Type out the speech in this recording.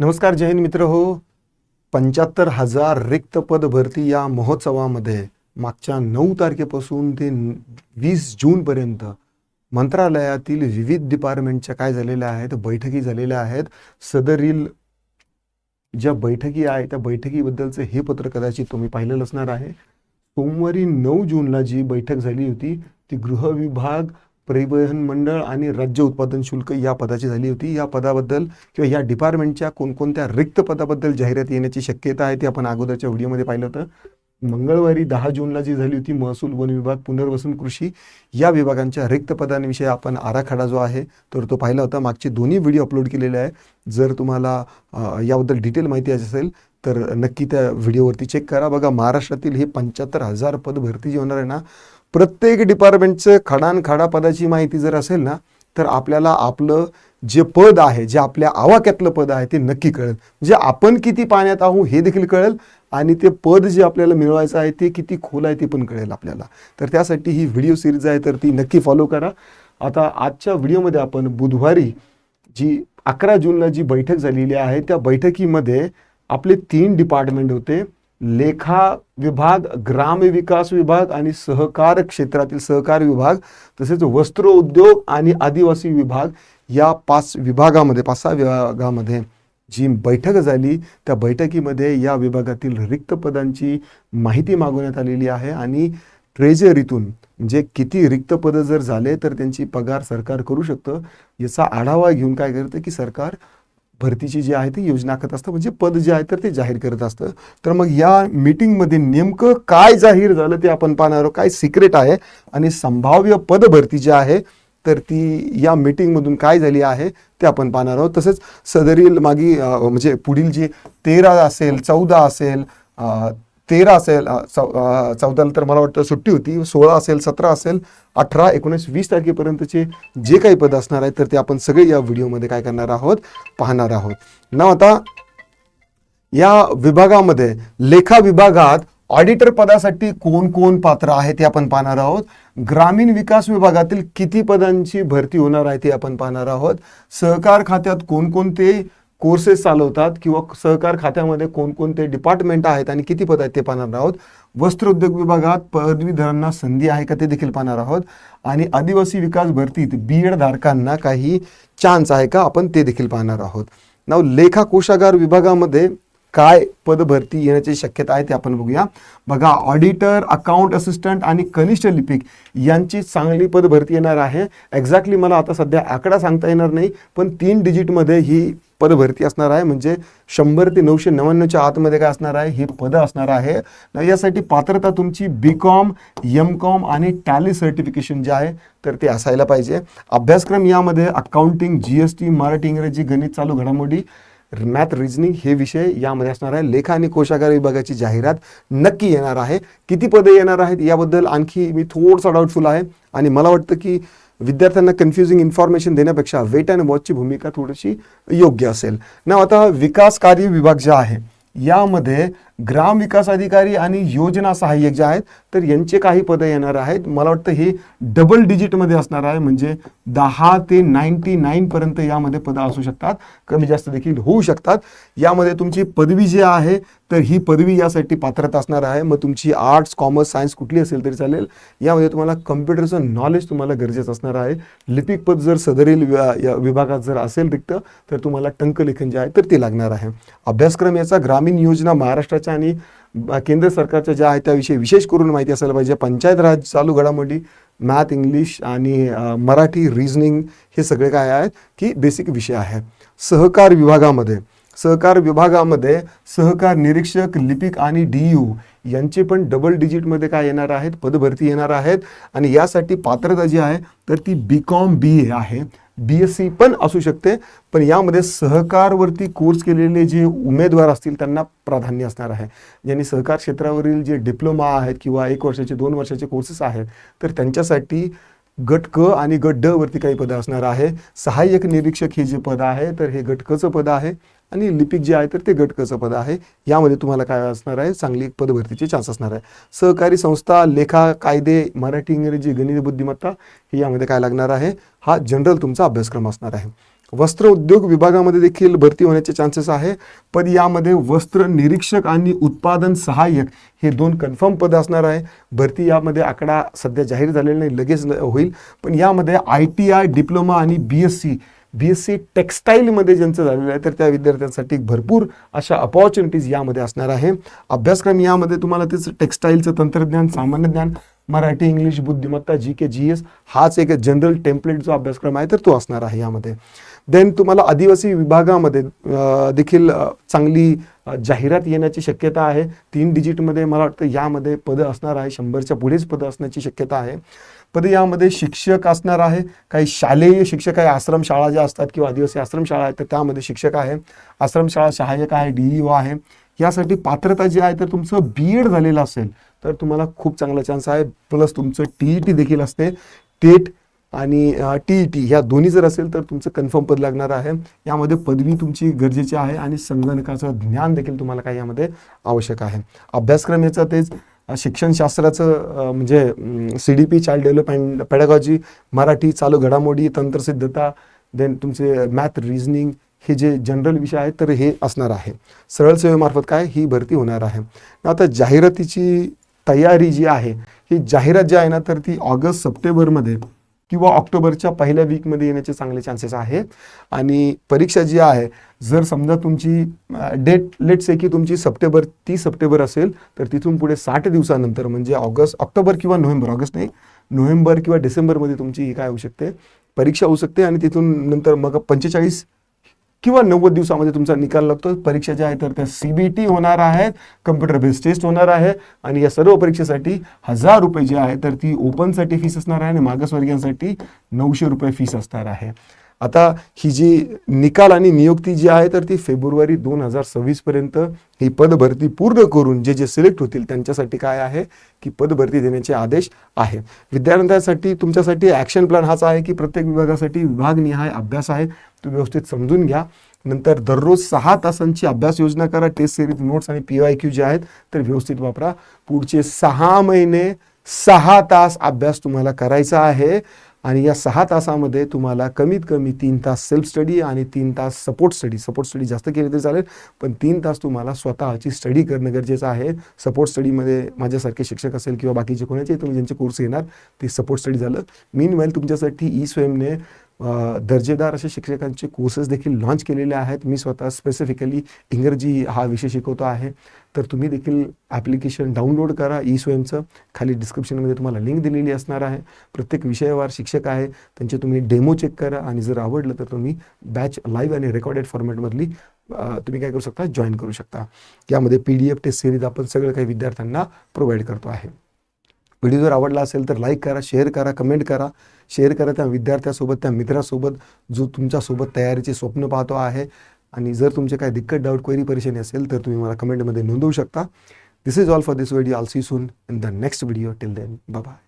नमस्कार जैन मित्र हो. पंच्याहत्तर हजार रिक्त पद भरती या महोत्सवामध्ये मागच्या नऊ तारखेपासून ते वीस जूनपर्यंत मंत्रालयातील विविध डिपार्टमेंटच्या काय झालेल्या आहेत बैठकी झालेल्या आहेत. सदरील ज्या बैठकी आहे त्या बैठकीबद्दलचं हे पत्र कदाचित तुम्ही पाहिलेलं असणार आहे. सोमवारी नऊ जूनला जी बैठक झाली होती ती गृह विभाग परिवहन मंडळ आणि राज्य उत्पादन शुल्क या पदाची झाली होती. या पदाबद्दल किंवा या डिपार्टमेंटच्या कोणकोणत्या रिक्त पदाबद्दल जाहिरात येण्याची शक्यता आहे ती आपण अगोदरच्या व्हिडिओमध्ये पाहिलं होतं. मंगळवारी दहा जूनला जी झाली होती महसूल वन विभाग पुनर्वसन कृषी या विभागांच्या रिक्त पदांविषयी आपण आराखडा जो आहे तर तो पाहिला होता. मागचे दोन्ही व्हिडिओ अपलोड केलेले आहे जर तुम्हाला याबद्दल डिटेल माहिती असेल तर नक्की त्या व्हिडिओवरती चेक करा. बघा महाराष्ट्रातील हे पंच्याहत्तर हजार पद भरती जी होणार आहे ना प्रत्येक डिपार्टमेंटचं खडानखाडा पदाची माहिती जर असेल ना तर आपल्याला आपलं जे पद आहे जे आपल्या आवाक्यातलं पद आहे ते नक्की कळेल. म्हणजे आपण किती पाण्यात आहोत हे देखील कळेल आणि ते पद जे आपल्याला मिळवायचं आहे ते किती खोल आहे ते पण कळेल आपल्याला. तर त्यासाठी ही व्हिडिओ सिरीज आहे तर ती नक्की फॉलो करा. आता आजच्या व्हिडिओमध्ये आपण बुधवारी जी अकरा जूनला जी बैठक झालेली आहे त्या बैठकीमध्ये आपले तीन डिपार्टमेंट होते. लेखा विभाग ग्राम विकास विभाग आणि सहकार क्षेत्रातील सहकार विभाग तसेच वस्त्र उद्योग आणि आदिवासी विभाग या पाच विभागामध्ये पाच सहा विभागामध्ये जी बैठक झाली त्या बैठकीमध्ये या विभागातील रिक्त पदांची माहिती मागवण्यात आलेली आहे आणि ट्रेजरीतून म्हणजे किती रिक्त पदं जर झाले तर त्यांची पगार सरकार करू शकतं. याचा आढावा घेऊन काय करतं की सरकार भरतीची जी आहे ती योजना आखत असतं. म्हणजे पद जे आहे तर ते जाहीर करत असतं. तर मग या मीटिंगमध्ये नेमकं काय जाहीर झालं ते आपण पाहणार आहोत. काय सिक्रेट आहे आणि संभाव्य पद भरती जी आहे तर ती या मीटिंगमधून काय झाली आहे ते आपण पाहणार आहोत. तसेच सदरील मागी म्हणजे पुढील जे तेरा असेल चौदा असेल तेरा असेल चौदाला तर मला वाटतं सुट्टी होती सोळा असेल सतरा असेल अठरा एकोणीस वीस तारखेपर्यंतचे जे काही पद असणार आहेत तर ते आपण सगळे या व्हिडिओमध्ये काय करणार आहोत पाहणार आहोत. ना आता या विभागामध्ये लेखा विभागात ऑडिटर पदासाठी कोण कोण पात्र आहे ते आपण पाहणार आहोत. ग्रामीण विकास विभागातील किती पदांची भरती होणार आहे ते आपण पाहणार आहोत. सहकार खात्यात कोणकोणते कोर्सेस चालवतात किंवा सहकार खात्यामध्ये कोणकोणते डिपार्टमेंट आहेत आणि किती पद आहेत ते पाहणार आहोत. वस्त्रोद्योग विभागात पदवीधरांना संधी आहे का ते देखील पाहणार आहोत. आणि आदिवासी विकास भरतीत बी एड धारकांना काही चान्स आहे का? आपण ते देखील पाहणार आहोत. नाव लेखा कोशागार विभागामध्ये काय पद भरती येण्याची शक्यता आहे ते आपण बघूया. बघा ऑडिटर अकाउंट असिस्टंट आणि कनिष्ठ लिपिक यांची चांगली पद भरती येणार आहे. एक्झॅक्टली मला आता सध्या आकडा सांगता येणार नाही पण तीन डिजिटमध्ये ही पद भरती असणार आहे. म्हणजे शंभर ते नऊशे नव्याण्णवच्या आतमध्ये काय असणार आहे? ही पदं असणार आहे. यासाठी पात्रता तुमची बी कॉम एम कॉम आणि टॅली सर्टिफिकेशन जे आहे तर ते असायला पाहिजे. अभ्यासक्रम यामध्ये accounting G S T Marathi Ingraji गणित चालू घडामोडी मॅथ रिजनिंग हे विषय यामध्ये असणार आहे. लेखा आणि कोशागार विभागाची जाहिरात नक्की येणार आहे. किती पदे येणार आहेत याबद्दल आणखी मी थोडंसं डाऊटफुल आहे. आणि मला वाटतं की विद्यार्थ्यांना कन्फ्युजिंग इन्फॉर्मेशन देण्यापेक्षा वेट अँड वॉचची भूमिका थोडीशी योग्य असेल. ना आता विकास कार्य विभाग जे आहे यामध्ये ग्राम विकास अधिकारी आणि योजना सहाय्यक जे आहेत तर यांचे काही पदं येणार आहेत. मला वाटतं हे डबल डिजिटमध्ये असणार आहे म्हणजे दहा ते नाईन्टी नाईनपर्यंत यामध्ये पदं असू शकतात. कमी जास्त देखील होऊ शकतात. यामध्ये तुमची पदवी जी आहे तर ही पदवी यासाठी पात्रता असणार आहे. मग तुमची आर्ट्स कॉमर्स सायन्स कुठली असेल तरी चालेल. यामध्ये तुम्हाला कम्प्युटरचं नॉलेज तुम्हाला गरजेचं असणार आहे. लिपिक पद जर सदरील विभागात जर असेल रिक्त तर तुम्हाला टंकलेखन जे आहे तर ते लागणार आहे. अभ्यासक्रम याचा ग्रामीण योजना महाराष्ट्राच्या आणि केंद्र सरकारच्या ज्या आहेत त्याविषयी विशेष करून माहिती असायला पाहिजे. पंचायत राज चालू घडामोडी मॅथ इंग्लिश आणि मराठी रिझनिंग हे सगळे काय आहेत की बेसिक विषय आहे. सहकार विभागामध्ये सहकार विभागामध्ये सहकार निरीक्षक लिपिक आणि डी यू यांचे पण डबल डिजिटमध्ये काय येणार आहेत? पदभरती येणार आहेत. आणि यासाठी पात्रता जी आहे तर ती बी कॉम बी ए आहे. बी एस सी पण असू शकते पण यामध्ये सहकारवरती कोर्स केलेले जे उमेदवार असतील त्यांना प्राधान्य असणार आहे. ज्यांनी सहकार क्षेत्रावरील जे डिप्लोमा आहेत किंवा एक वर्षाचे दोन वर्षाचे कोर्सेस आहेत तर त्यांच्यासाठी गट क आणि गट ड वरती काही पदं असणार आहे. सहाय्यक निरीक्षक हे जे पद आहे तर हे गटकचं पद आहे आणि लिपिक जे आहे तर ते गटकचं पद आहे. यामध्ये तुम्हाला काय असणार आहे? चांगली पदभरतीचे चान्स असणार आहे. सहकारी संस्था लेखा कायदे मराठी इंग्रजी गणित बुद्धिमत्ता हे यामध्ये काय लागणार आहे? हा जनरल तुमचा अभ्यासक्रम असणार आहे. वस्त्र उद्योग विभागामध्ये देखील भरती होण्याचे चान्सेस आहे. पण यामध्ये वस्त्र निरीक्षक आणि उत्पादन सहाय्यक हे दोन कन्फर्म पद असणार आहे. भरती यामध्ये आकडा सध्या जाहीर झालेला नाही लगेच ल- होईल. पण यामध्ये आय टी आय डिप्लोमा आणि B S C B S C टेक्स्टाईलमध्ये ज्यांचं झालेलं आहे तर त्या विद्यार्थ्यांसाठी भरपूर अशा अपॉर्च्युनिटीज यामध्ये असणार आहे. अभ्यासक्रम यामध्ये तुम्हाला तेच टेक्स्टाईलचं तंत्रज्ञान सामान्य ज्ञान मराठी इंग्लिश बुद्धिमत्ता जी के जी एस हाच एक जनरल टेम्पलेट जो अभ्यासक्रम आहे तर तो असणार आहे यामध्ये. देन तुम्हाला आदिवासी विभागामध्ये देखील चांगली जाहिरात येण्याची शक्यता आहे. तीन डिजिटमध्ये मला वाटतं यामध्ये पदं असणार आहे शंभरच्या पुढेच पदं असण्याची शक्यता आहे. पदे यामध्ये शिक्षक असणार आहे. काही शालेय शिक्षक आहे आश्रमशाळा ज्या असतात किंवा आदिवासी आश्रमशाळा आहेत तर त्यामध्ये शिक्षक आहे. आश्रमशाळा सहाय्यक आहे डी ओ आहे. यासाठी पात्रता जी आहे तर तुमचं बी एड झालेलं असेल तर तुम्हाला खूप चांगला चान्स आहे. प्लस तुमचं टी ई टी देखील असते. टेट आणि टी ई टी ह्या दोन्ही जर असेल तर तुमचं कन्फर्म पद लागणार आहे. यामध्ये पदवी तुमची गरजेची आहे आणि संगणकाचं ज्ञान देखील तुम्हाला काही यामध्ये आवश्यक आहे. अभ्यासक्रम याचा तेच शिक्षणशास्त्राचं म्हणजे C D P child development pedagogy Marathi चालू घडामोडी तंत्रसिद्धता देन तुमचे मॅथ रिझनिंग हे जे जनरल विषय आहेत तर हे असणार आहे. सरळ सेवेमार्फत काय? ही भरती होणार आहे. आता जाहिरातीची तयारी जी आहे ही जाहिरात जी आहे ना तर ती ऑगस्ट सप्टेंबरमध्ये किंवा ऑक्टोबरच्या पहिल्या वीकमध्ये येण्याचे चांगले चान्सेस आहे आणि परीक्षा जी आहे जर समजा तुमची डेट लेट्स आहे की तुमची सप्टेंबर तीस सप्टेंबर असेल तर तिथून पुढे साठ दिवसानंतर म्हणजे ऑगस्ट ऑक्टोबर किंवा नोव्हेंबर ऑगस्ट नाही नोव्हेंबर किंवा डिसेंबरमध्ये तुमची ही काय होऊ शकते? परीक्षा होऊ शकते आणि तिथून नंतर मग पंचेचाळीस किंवा नव्वद दिवसामध्ये तुमचा निकाल लागतो. परीक्षा ज्या आहेत तर त्या सी बी टी होणार आहेत कम्प्युटर बेस्ड टेस्ट होणार आहे आणि या सर्व परीक्षेसाठी हजार रुपये जे आहे तर ती ओपनसाठी फीस असणार आहे आणि मागासवर्गीयांसाठी नऊशे रुपये फीस असणार आहे. आता ही जी निकाल आणि नियुक्ती जी आहे तर ती फेब्रुवारी दोन हजार सव्वीसपर्यंत ही पदभरती पूर्ण करून जे जे सिलेक्ट होतील त्यांच्यासाठी काय आहे की पदभरती देण्याचे आदेश आहे. विद्यार्थ्यांसाठी तुमच्यासाठी ॲक्शन प्लॅन हाच आहे की प्रत्येक विभागासाठी विभागनिहाय अभ्यास आहे. तो व्यवस्थित समजून घ्या. नंतर दररोज सहा तासांची अभ्यास योजना करा. टेस्ट सिरीज नोट्स आणि पी वाय क्यू जे आहेत तर व्यवस्थित वापरा. पुढचे सहा महिने सहा तास अभ्यास तुम्हाला करायचा आहे. आणि या सहा तासामध्ये तुम्हाला कमीत कमी तीन तास सेल्फ स्टडी आणि तीन तास सपोर्ट स्टडी सपोर्ट स्टडी जास्त केली तरी चालेल पण तीन तास तुम्हाला स्वतःची स्टडी करणं गरजेचं आहे. सपोर्ट स्टडीमध्ये माझ्यासारखे शिक्षक असेल किंवा बाकीचे कोणाचे तुम्ही ज्यांचे कोर्स घेणार ते सपोर्ट स्टडी झालं. मीन वेल तुमच्यासाठी ई स्वयंने दर्जेदार असे शिक्षकांचे कोर्सेस देखील लॉन्च केलेले आहेत. मी स्वतः स्पेसिफिकली इंग्रजी हा विषय शिकवतो आहे. तर तुम्ही देखील ॲप्लिकेशन डाउनलोड करा ई स्वयंचं खाली डिस्क्रिप्शनमध्ये तुम्हाला लिंक दिलेली असणार आहे. प्रत्येक विषयावर शिक्षक आहे. त्यांचे तुम्ही डेमो चेक करा आणि जर आवडलं तर तुम्ही बॅच लाईव्ह आणि रेकॉर्डेड फॉर्मॅटमधली तुम्ही काय करू शकता? जॉईन करू शकता. यामध्ये P D F test series आपण सगळं काही विद्यार्थ्यांना प्रोव्हाइड करतो आहे. व्हिडिओ जर आवडला असेल तर लाईक करा शेअर करा कमेंट करा. शेअर करा त्या विद्यार्थ्यासोबत त्या मित्रासोबत जो तुमच्यासोबत तयारीचे स्वप्न पाहतो आहे. आणि जर तुमचे काही दिक्कत डाऊट क्वेरी परेशानी असेल तर तुम्ही मला कमेंटमध्ये नोंदवू शकता. This is all for this video I'll see soon in the next video till then bye